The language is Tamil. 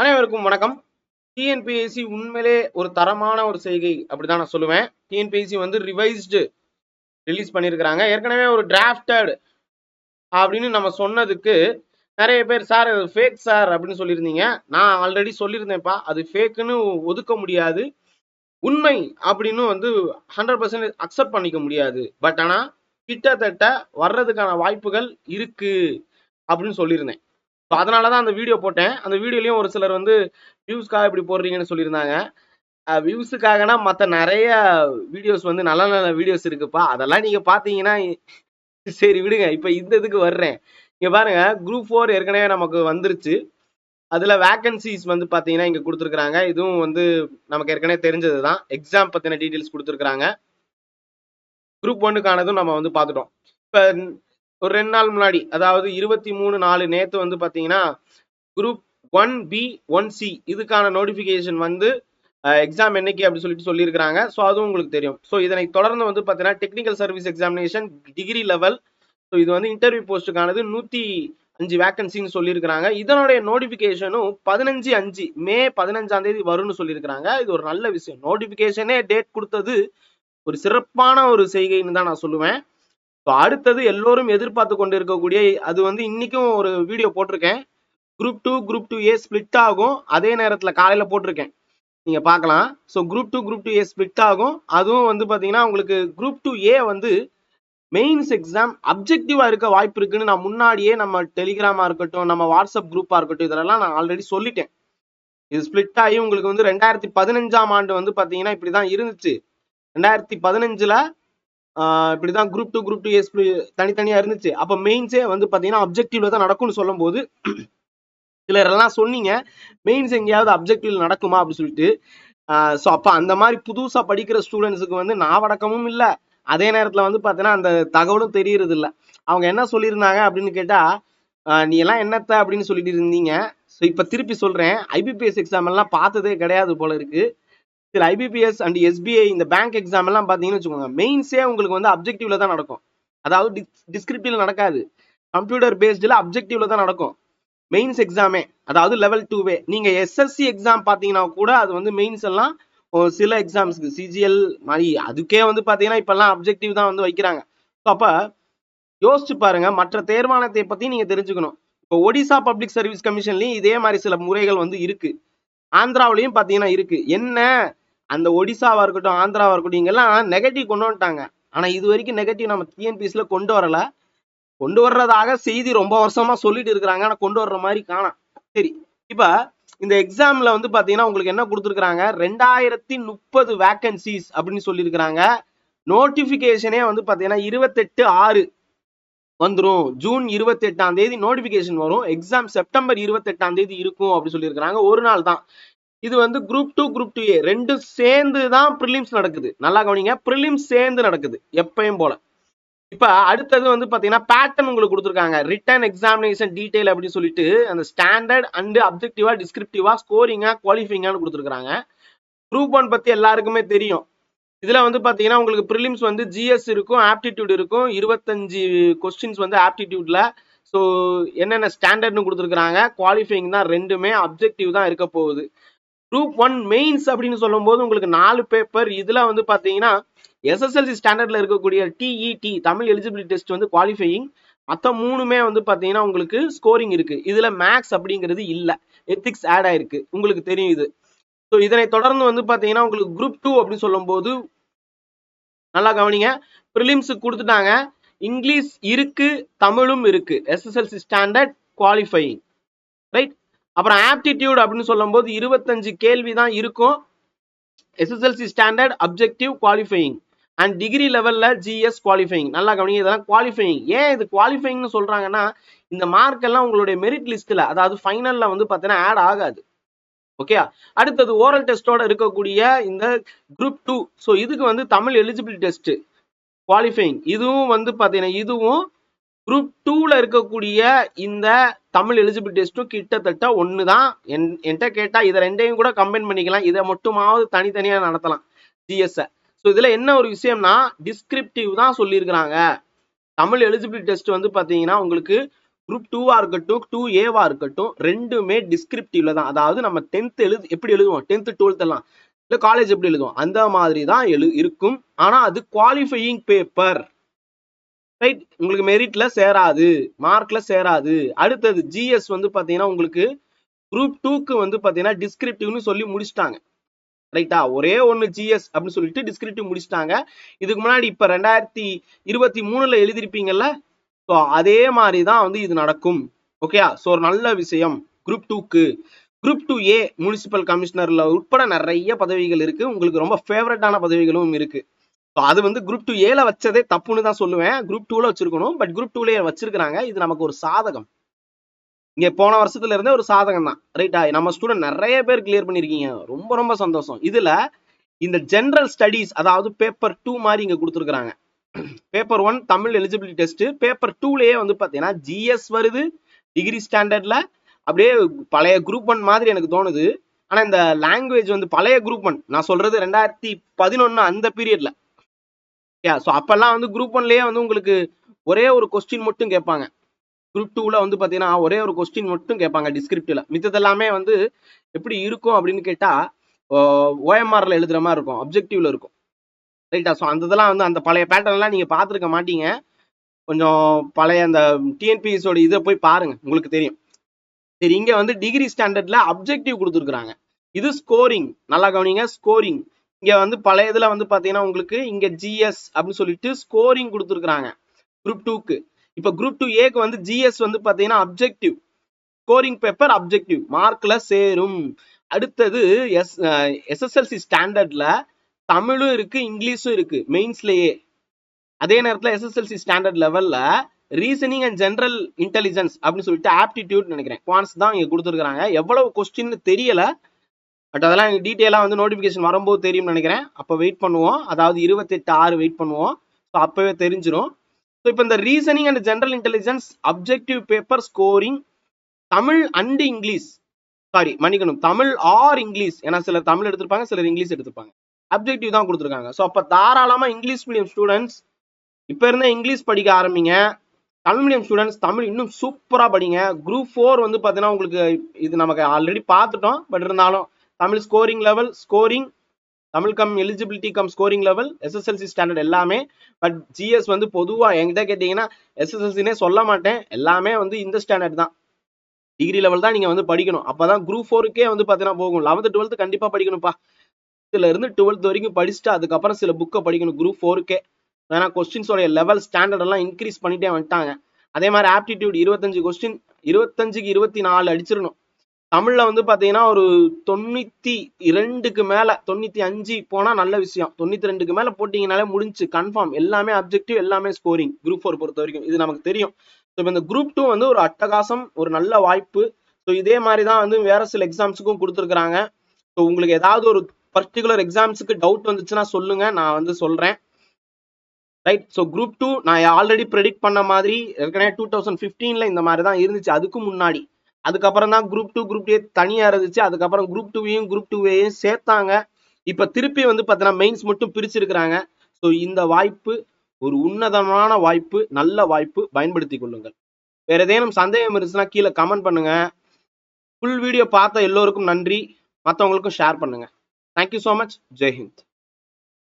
அனைவருக்கும் வணக்கம். டிஎன்பிஎஸ்சி உண்மையிலே ஒரு தரமான ஒரு செய்கை அப்படிதான் நான் சொல்லுவேன். டிஎன்பிஎஸ்சி வந்து ரிவைஸ்டு ரிலீஸ் பண்ணியிருக்கிறாங்க. ஏற்கனவே ஒரு டிராஃப்டட் அப்படின்னு நம்ம சொன்னதுக்கு நிறைய பேர் சார் அது ஃபேக் சார் அப்படின்னு சொல்லியிருந்தீங்க. நான் ஆல்ரெடி சொல்லியிருந்தேன்ப்பா. அது ஃபேக்குன்னு ஒதுக்க முடியாது. உண்மை அப்படின்னு வந்து ஹண்ட்ரட் பர்சன்ட் அக்செப்ட் பண்ணிக்க முடியாது. பட் ஆனால் கிட்டத்தட்ட வர்றதுக்கான வாய்ப்புகள் இருக்கு அப்படின்னு சொல்லியிருந்தேன். ஸோ அதனால தான் அந்த வீடியோ போட்டேன். அந்த வீடியோலையும் ஒரு சிலர் வந்து வியூஸ்க்காக இப்படி போடுறீங்கன்னு சொல்லியிருந்தாங்க. வியூஸுக்காகனா மற்ற நிறைய வீடியோஸ் வந்து நல்ல நல்ல வீடியோஸ் இருக்குப்பா. அதெல்லாம் நீங்கள் பார்த்தீங்கன்னா சரி விடுங்க. இப்போ இந்த இதுக்கு வர்றேன். இங்கே பாருங்க குரூப் ஃபோர் ஏற்கனவே நமக்கு வந்துருச்சு. அதில் வேக்கன்சிஸ் வந்து பார்த்தீங்கன்னா இங்கே கொடுத்துருக்குறாங்க. இதுவும் வந்து நமக்கு ஏற்கனவே தெரிஞ்சது தான் எக்ஸாம் பற்றின டீட்டெயில்ஸ் கொடுத்துருக்குறாங்க குரூப் ஒன்றுக்கானதும் நம்ம வந்து பார்த்துட்டோம். இப்போ ஒரு ரெண்டு நாள் முன்னாடி அதாவது இருபத்தி மூணு நாலு நேற்று வந்து பார்த்தீங்கன்னா group one B one C இதுக்கான நோட்டிஃபிகேஷன் வந்து எக்ஸாம் என்னைக்கு அப்படி சொல்லிட்டு சொல்லியிருக்கிறாங்க. ஸோ அதுவும் உங்களுக்கு தெரியும். ஸோ இதனை தொடர்ந்து வந்து பார்த்தீங்கன்னா technical service examination degree level so இது வந்து இன்டர்வியூ போஸ்ட்டுக்கானது நூற்றி அஞ்சு வேக்கன்சின்னு சொல்லியிருக்கிறாங்க. இதனுடைய நோட்டிஃபிகேஷனும் பதினஞ்சு அஞ்சு மே பதினஞ்சாம் தேதி வரும்னு சொல்லியிருக்கிறாங்க. இது ஒரு நல்ல விஷயம். நோட்டிஃபிகேஷனே டேட் கொடுத்தது ஒரு சிறப்பான ஒரு செய்கைன்னு தான் நான் சொல்லுவேன். ஸோ அடுத்தது எல்லோரும் எதிர்பார்த்து கொண்டு இருக்கக்கூடிய அது வந்து இன்னைக்கும் ஒரு வீடியோ போட்டிருக்கேன். Group two group two A split ஆகும். அதே நேரத்தில் காலையில் போட்டிருக்கேன். நீங்கள் பார்க்கலாம். So group two group two A split ஆகும். அதுவும் வந்து பார்த்தீங்கன்னா உங்களுக்கு குரூப் டூ ஏ வந்து மெயின்ஸ் எக்ஸாம் அப்ஜெக்டிவாக இருக்க வாய்ப்பு இருக்குன்னு நான் முன்னாடியே நம்ம டெலிகிராமா இருக்கட்டும் நம்ம வாட்ஸ்அப் குரூப்பாக இருக்கட்டும் இதெல்லாம் நான் ஆல்ரெடி சொல்லிட்டேன். இது ஸ்பிளிட் ஆகி உங்களுக்கு வந்து ரெண்டாயிரத்தி பதினஞ்சாம் ஆண்டு வந்து பார்த்தீங்கன்னா இப்படி தான் இருந்துச்சு. ரெண்டாயிரத்தி பதினஞ்சில் இப்படிதான் குரூப் டூ குரூப் டூ எஸ் தனித்தனியா இருந்துச்சு. அப்ப மெயின்ஸே வந்து பாத்தீங்கன்னா அப்ஜெக்டிவ்ல தான் நடக்கும்னு சொல்லும் போது சிலர் எல்லாம் சொன்னீங்க மெயின்ஸ் எங்கேயாவது அப்ஜெக்டிவ் நடக்குமா அப்படின்னு சொல்லிட்டு. ஸோ அப்போ அந்த மாதிரி புதுசாக படிக்கிற ஸ்டூடெண்ட்ஸுக்கு வந்து நாவடக்கமும் இல்லை. அதே நேரத்தில் வந்து பார்த்தீங்கன்னா அந்த தகவலும் தெரியறது இல்லை அவங்க என்ன சொல்லியிருந்தாங்க அப்படின்னு கேட்டால் நீ எல்லாம் என்னத்த? அப்படின்னு சொல்லிட்டு இருந்தீங்க. ஸோ இப்போ திருப்பி சொல்கிறேன் ஐபிபிஎஸ் எக்ஸாம் எல்லாம் பார்த்ததே கிடையாது போல இருக்குது சில ஐபிபிஎஸ் அண்ட் எஸ்பிஐ இந்த பேங்க் எக்ஸாம் எல்லாம் பார்த்தீங்கன்னு வச்சுக்கோங்க மெயின்ஸே உங்களுக்கு வந்து அப்ஜெக்டிவ்ல தான் நடக்கும். அதாவது டிஸ்கிரிப்டிவ்ல நடக்காது. கம்ப்யூட்டர் பேஸ்டில் அப்ஜெக்டிவ்ல தான் நடக்கும். மெயின்ஸ் எக்ஸாமே அதாவது லெவல் டூவே நீங்க எஸ்எஸ்சி எக்ஸாம் பார்த்தீங்கன்னா கூட அது வந்து மெயின்ஸ் எல்லாம் சில எக்ஸாம்ஸ்க்கு சிஜிஎல் மாதிரி அதுக்கே வந்து பார்த்தீங்கன்னா இப்போல்லாம் அப்ஜெக்டிவ் தான் வந்து வைக்கிறாங்க. ஸோ அப்போ யோசிச்சு பாருங்க மற்ற தேர்வானத்தை பற்றி நீங்கள் தெரிஞ்சுக்கணும். இப்போ ஒடிசா பப்ளிக் சர்வீஸ் கமிஷன்லையும் இதே மாதிரி சில முறைகள் வந்து இருக்கு. ஆந்திராவிலையும் பார்த்தீங்கன்னா இருக்கு. என்ன அந்த ஒடிசாவா இருக்கட்டும் ஆந்திராவா இருக்கட்டும் இங்கெல்லாம் நெகட்டிவ் கொண்டு வந்துட்டாங்க. ஆனா இது வரைக்கும் நெகட்டிவ் நம்ம டிஎன்பிஎஸ்ல கொண்டு வரல. கொண்டு வர்றதாக செய்தி ரொம்ப வருஷமா சொல்லிட்டு இருக்கிறாங்க. ஆனா கொண்டு வர்ற மாதிரி காணாம். சரி இப்ப இந்த எக்ஸாம்ல வந்து பாத்தீங்கன்னா உங்களுக்கு என்ன கொடுத்துருக்குறாங்க? ரெண்டாயிரத்தி முப்பது வேக்கன்சிஸ் அப்படின்னு சொல்லியிருக்கிறாங்க. நோட்டிபிகேஷனே வந்து பாத்தீங்கன்னா இருபத்தெட்டு ஆறு வந்துடும் ஜூன் இருபத்தெட்டாம் தேதி நோட்டிபிகேஷன் வரும். எக்ஸாம் செப்டம்பர் இருபத்தெட்டாம் தேதி இருக்கும் அப்படின்னு சொல்லியிருக்கிறாங்க. ஒரு நாள் தான். இது வந்து group two group two A. ரெண்டும் சேர்ந்து தான் ப்ரிலிம்ஸ் நடக்குது. நல்லா கவனிங்க. ப்ரிலிம்ஸ் சேர்ந்து நடக்குது. எப்பயும் போல. இப்ப அடுத்தது வந்து பாத்தீங்கன்னா பேட்டர்ன் உங்களுக்கு கொடுத்துருக்காங்க. ரிட்டன் எக்ஸாமினேஷன் டீடைல் அப்படின்னு சொல்லிட்டு அந்த ஸ்டாண்டர்ட் அண்ட் அப்ஜெக்டிவா டிஸ்கிரிப்டிவா ஸ்கோரிங்கா குவாலிஃபைங்கான்னு கொடுத்துருக்காங்க குரூப் ஒன் பத்தி எல்லாருக்குமே தெரியும். இதுல வந்து பாத்தீங்கன்னா உங்களுக்கு ப்ரிலிம்ஸ் வந்து ஜிஎஸ் இருக்கும் ஆப்டிடியூட் இருக்கும். இருபத்தஞ்சு கொஸ்டின்ஸ் வந்து ஆப்டிடியூட்ல ஸோ என்னென்ன ஸ்டாண்டர்ட்னு கொடுத்துருக்காங்க குவாலிஃபைங் தான் ரெண்டுமே அப்ஜெக்டிவ் தான் இருக்க போகுது. குரூப் ஒன் மெயின்ஸ் அப்படின்னு சொல்லும்போது உங்களுக்கு நாலு பேப்பர் இதுல வந்து பாத்தீங்கன்னா எஸ்எஸ்எல்சி ஸ்டாண்டர்ட்ல இருக்கக்கூடிய டிஇடி தமிழ் எலிஜிபிலிட்டி டெஸ்ட் வந்து குவாலிஃபையிங் மற்ற மூணுமே வந்து பாத்தீங்கன்னா உங்களுக்கு ஸ்கோரிங் இருக்கு. இதுல மேக்ஸ் அப்படிங்கிறது இல்ல. எத்திக்ஸ் ஆட் ஆயிருக்கு. உங்களுக்கு தெரியும் இது. ஸோ இதனை தொடர்ந்து வந்து பாத்தீங்கன்னா உங்களுக்கு குரூப் டூ அப்படின்னு சொல்லும்போது நல்லா கவனிங்க. ப்ரிலிம்ஸ் கொடுத்துட்டாங்க. இங்கிலீஷ் இருக்கு தமிழும் இருக்கு. எஸ்எஸ்எல்சி ஸ்டாண்டர்ட் குவாலிஃபையிங் ரைட் அப்புறம் ஆப்டிடியூட் அப்படின்னு சொல்லும்போது இருபத்தஞ்சு கேள்வி தான் இருக்கும். SSLC standard objective qualifying and degree லெவலில் ஜிஎஸ் குவாலிஃபைங் நல்லா கவனிங்க இதெல்லாம் குவாலிஃபையிங் ஏன் இது குவாலிஃபைங்னு சொல்கிறாங்கன்னா இந்த மார்க் எல்லாம் உங்களுடைய மெரிட் லிஸ்ட்டில் அதாவது ஃபைனலில் வந்து பார்த்தீங்கன்னா ஆட் ஆகாது. ஓகே அடுத்தது ஓரல் டெஸ்ட்டோட இருக்கக்கூடிய இந்த குரூப் டூ ஸோ இதுக்கு வந்து தமிழ் எலிஜிபிலிட்டி டெஸ்ட்டு குவாலிஃபைங் இதுவும் வந்து பார்த்தீங்கன்னா இதுவும் குரூப் டூவில் இருக்கக்கூடிய இந்த தமிழ் எலிஜிபிள் டெஸ்ட்டும் கிட்டத்தட்ட ஒன்று தான் என் என்கிட்ட கேட்டால் இதை ரெண்டையும் கூட கம்பைன் பண்ணிக்கலாம். இதை மட்டுமாவது தனித்தனியாக நடத்தலாம். ஜிஎஸ்ஐ ஸோ இதில் என்ன ஒரு விஷயம்னா டிஸ்கிரிப்டிவ் தான் சொல்லியிருக்கிறாங்க. தமிழ் எலிஜிபிலிட்டி டெஸ்ட் வந்து பார்த்தீங்கன்னா உங்களுக்கு குரூப் டூவா இருக்கட்டும் டூ ஏவா இருக்கட்டும் ரெண்டுமே டிஸ்கிரிப்டிவ்ல தான். அதாவது நம்ம டென்த் எழுது எப்படி எழுதுவோம்? டென்த் டுவெல்த் எல்லாம். இல்லை காலேஜ் எப்படி எழுதுவோம்? அந்த மாதிரி தான் எழு இருக்கும். ஆனா அது குவாலிஃபையிங் பேப்பர் ரைட் உங்களுக்கு மெரிட்ல சேராது. மார்க்ல சேராது. அடுத்தது ஜிஎஸ் வந்து பாத்தீங்கன்னா உங்களுக்கு குரூப் டூக்கு வந்து பாத்தீங்கன்னா டிஸ்கிரிப்டிவ்னு சொல்லி முடிச்சிட்டாங்க. ரைட்டா ஒரே ஒன்னு ஜிஎஸ் அப்படின்னு சொல்லிட்டு டிஸ்கிரிப்டிவ் முடிச்சிட்டாங்க. இதுக்கு முன்னாடி இப்ப ரெண்டாயிரத்தி இருபத்தி மூணுல எழுதிருப்பீங்கல்ல? ஸோ அதே மாதிரி தான் வந்து இது நடக்கும். ஓகேயா ஸோ ஒரு நல்ல விஷயம். குரூப் டூக்கு குரூப் டூ ஏ முனிசிபல் கமிஷனர்ல உட்பட நிறைய பதவிகள் இருக்கு. உங்களுக்கு ரொம்ப ஃபேவரட்டான பதவிகளும் இருக்கு. அது வந்து குரூப் டூ ஏல வச்சதே தப்புன்னு தான் சொல்லுவேன். குரூப் டூல வச்சிருக்கணும். பட் குரூப் டூலயே வச்சிருக்கிறாங்க. இது நமக்கு ஒரு சாதகம். இங்க போன வருஷத்துல இருந்தே ஒரு சாதகம் தான். ரைட்டா நம்ம ஸ்டூடெண்ட் நிறைய பேர் கிளியர் பண்ணிருக்கீங்க. ரொம்ப ரொம்ப சந்தோஷம். இதுல இந்த ஜென்ரல் ஸ்டடீஸ் அதாவது பேப்பர் டூ மாதிரி இங்க கொடுத்துருக்காங்க paper one Tamil eligibility test paper டூலயே வந்து பாத்தீங்கன்னா ஜிஎஸ் வருது. டிகிரி ஸ்டாண்டர்ட்ல அப்படியே பழைய குரூப் ஒன் மாதிரி எனக்கு தோணுது. ஆனா இந்த லாங்குவேஜ் வந்து பழைய குரூப் ஒன் நான் சொல்றது ரெண்டாயிரத்தி பதினொன்னு அந்த பீரியட்ல யா ஸோ அப்போல்லாம் வந்து குரூப் ஒன்லயே வந்து உங்களுக்கு ஒரே ஒரு கொஸ்டின் மட்டும் கேட்பாங்க. குரூப் டூவில் வந்து பார்த்தீங்கன்னா ஒரே ஒரு கொஸ்டின் மட்டும் கேட்பாங்க டிஸ்கிரிப்டிவ்ல மித்ததெல்லாமே வந்து எப்படி இருக்கும் அப்படின்னு கேட்டால் ஓஎம்ஆரில் எழுதுற மாதிரி இருக்கும். அப்ஜெக்டிவ்ல இருக்கும். ரைட்டா ஸோ அந்த இதெல்லாம் வந்து அந்த பழைய பேட்டர்ன்லாம் நீங்க பார்த்துருக்க மாட்டீங்க. கொஞ்சம் பழைய அந்த டிஎன்பிஎஸோட இதை போய் பாருங்க. உங்களுக்கு தெரியும். சரி இங்கே வந்து டிகிரி ஸ்டாண்டர்ட்ல அப்ஜெக்டிவ் கொடுத்துருக்குறாங்க. இது ஸ்கோரிங் நல்லா கவனிங்க ஸ்கோரிங் இங்க வந்து பழைய இதுல வந்து பாத்தீங்கன்னா உங்களுக்கு இங்க ஜிஎஸ் அப்படின்னு சொல்லிட்டு ஸ்கோரிங் கொடுத்துருக்குறாங்க. குரூப் டூக்கு இப்ப குரூப் டூ ஏக்கு வந்து ஜிஎஸ் வந்து பாத்தீங்கன்னா அப்ஜெக்டிவ் ஸ்கோரிங் பேப்பர் அப்ஜெக்டிவ் மார்க்ல சேரும். அடுத்தது எஸ் எஸ்எஸ்எல்சி ஸ்டாண்டர்ட்ல தமிழும் இருக்கு இங்கிலீஷும் இருக்கு மெயின்ஸ்லயே அதே நேரத்துல எஸ்எஸ்எல்சி ஸ்டாண்டர்ட் லெவல்ல ரீசனிங் அண்ட் ஜெனரல் இன்டெலிஜென்ஸ் அப்படின்னு சொல்லிட்டு ஆப்டிடியூட் நினைக்கிறேன். குவான்ஸ் தான் இங்க கொடுத்துருக்குறாங்க. எவ்வளவு கொஸ்டின் தெரியல. பட் அதெல்லாம் எனக்கு டீட்டெயிலாக வந்து நோட்டிஃபிகேஷன் வரும்போது தெரியும்னு நினைக்கிறேன். அப்போ வெயிட் பண்ணுவோம். அதாவது இருபத்தெட்டு ஆறு வெயிட் பண்ணுவோம். ஸோ அப்போவே தெரிஞ்சிடும் ஸோ இப்போ இந்த reasoning and general intelligence objective paper scoring Tamil and English. Sorry மன்னிக்கணும். Tamil or English. ஏன்னா சிலர் தமிழ் எடுத்திருப்பாங்க சிலர் இங்கிலீஷ் எடுத்திருப்பாங்க. அப்ஜெக்டிவ் தான் கொடுத்துருக்காங்க. ஸோ அப்போ தாராளமாக இங்கிலீஷ் மீடியம் ஸ்டூடெண்ட்ஸ் இப்போ இருந்தால் இங்கிலீஷ் படிக்க ஆரம்பிங்க. தமிழ் மீடியம் ஸ்டூடெண்ட்ஸ் தமிழ் இன்னும் சூப்பராக படிங்க. குரூப் ஃபோர் வந்து பார்த்தீங்கன்னா உங்களுக்கு இது நமக்கு ஆல்ரெடி பார்த்துட்டோம். பட் இருந்தாலும் Tamil scoring level scoring Tamil cum eligibility cum scoring level SSLC standard எல்லாமே. பட் ஜிஎஸ் வந்து பொதுவாக என்கிட்ட கேட்டிங்கன்னா எஸ்எஸ்எல்சினே சொல்ல மாட்டேன். எல்லாமே வந்து இந்த ஸ்டாண்டர்ட் தான். டிகிரி லெவல் தான் நீங்கள் வந்து படிக்கணும். அப்போ தான் குரூப் ஃபோருக்கே வந்து பார்த்தீங்கன்னா போகும். லெவன்த்து டுவெல்த்து கண்டிப்பாக படிக்கணும்ப்பா. இதுல இருந்து டுவெல்த் வரைக்கும் படிச்சுட்டு அதுக்கப்புறம் சில புக்கை படிக்கணும் குரூப் ஃபோருக்கே ஏன்னா கொஸ்டின்ஸோடைய லெவல் ஸ்டாண்டர்ட் எல்லாம் இன்க்ரீஸ் பண்ணிட்டே வந்துட்டாங்க. அதே மாதிரி ஆப்டிடியூட் இருபத்தஞ்சு கொஸ்டின் இருபத்தஞ்சுக்கு இருபத்தி நாலு அடிச்சிடணும். தமிழ்ல வந்து பாத்தீங்கன்னா ஒரு தொண்ணூத்தி இரண்டுக்கு மேல தொண்ணூத்தி அஞ்சு போனா நல்ல விஷயம். தொண்ணூத்தி ரெண்டுக்கு மேல போட்டீங்கனாலே முடிஞ்சு கன்ஃபார்ம் எல்லாமே அப்ஜெக்டிவ் எல்லாமே ஸ்கோரிங் குரூப் ஃபோர் பொறுத்த வரைக்கும். இது நமக்கு தெரியும். ஸோ இந்த குரூப் டூ வந்து ஒரு அட்டகாசம் ஒரு நல்ல வாய்ப்பு. ஸோ இதே மாதிரி தான் வந்து வேற சில எக்ஸாம்ஸுக்கும் கொடுத்துருக்குறாங்க. ஸோ உங்களுக்கு ஏதாவது ஒரு பர்டிகுலர் எக்ஸாம்ஸுக்கு டவுட் வந்துச்சுன்னா சொல்லுங்க. நான் வந்து சொல்றேன். ரைட் ஸோ குரூப் டூ நான் ஆல்ரெடி ப்ரெடிக்ட் பண்ண மாதிரி ஏற்கனவே டூ தௌசண்ட் ஃபிஃப்டீன்ல இந்த மாதிரி தான் இருந்துச்சு. அதுக்கு முன்னாடி. அதுக்கப்புறம் தான் குரூப் டூ குரூப் டூ தனியாக இருந்துச்சு. அதுக்கப்புறம் குரூப் டூவையும் குரூப் டூவையும் சேர்த்தாங்க. இப்போ திருப்பி வந்து பார்த்தீங்கன்னா மெயின்ஸ் மட்டும் பிரிச்சிருக்கிறாங்க. ஸோ இந்த வாய்ப்பு ஒரு உன்னதமான வாய்ப்பு நல்ல வாய்ப்பு பயன்படுத்தி கொள்ளுங்கள். வேற ஏதேனும் சந்தேகம் இருந்துச்சுன்னா கீழே கமெண்ட் பண்ணுங்க. ஃபுல் வீடியோ பார்த்த எல்லோருக்கும் நன்றி. மற்றவங்களுக்கும் ஷேர் பண்ணுங்க. தேங்க்யூ ஸோ மச் ஜெய்ஹிந்த்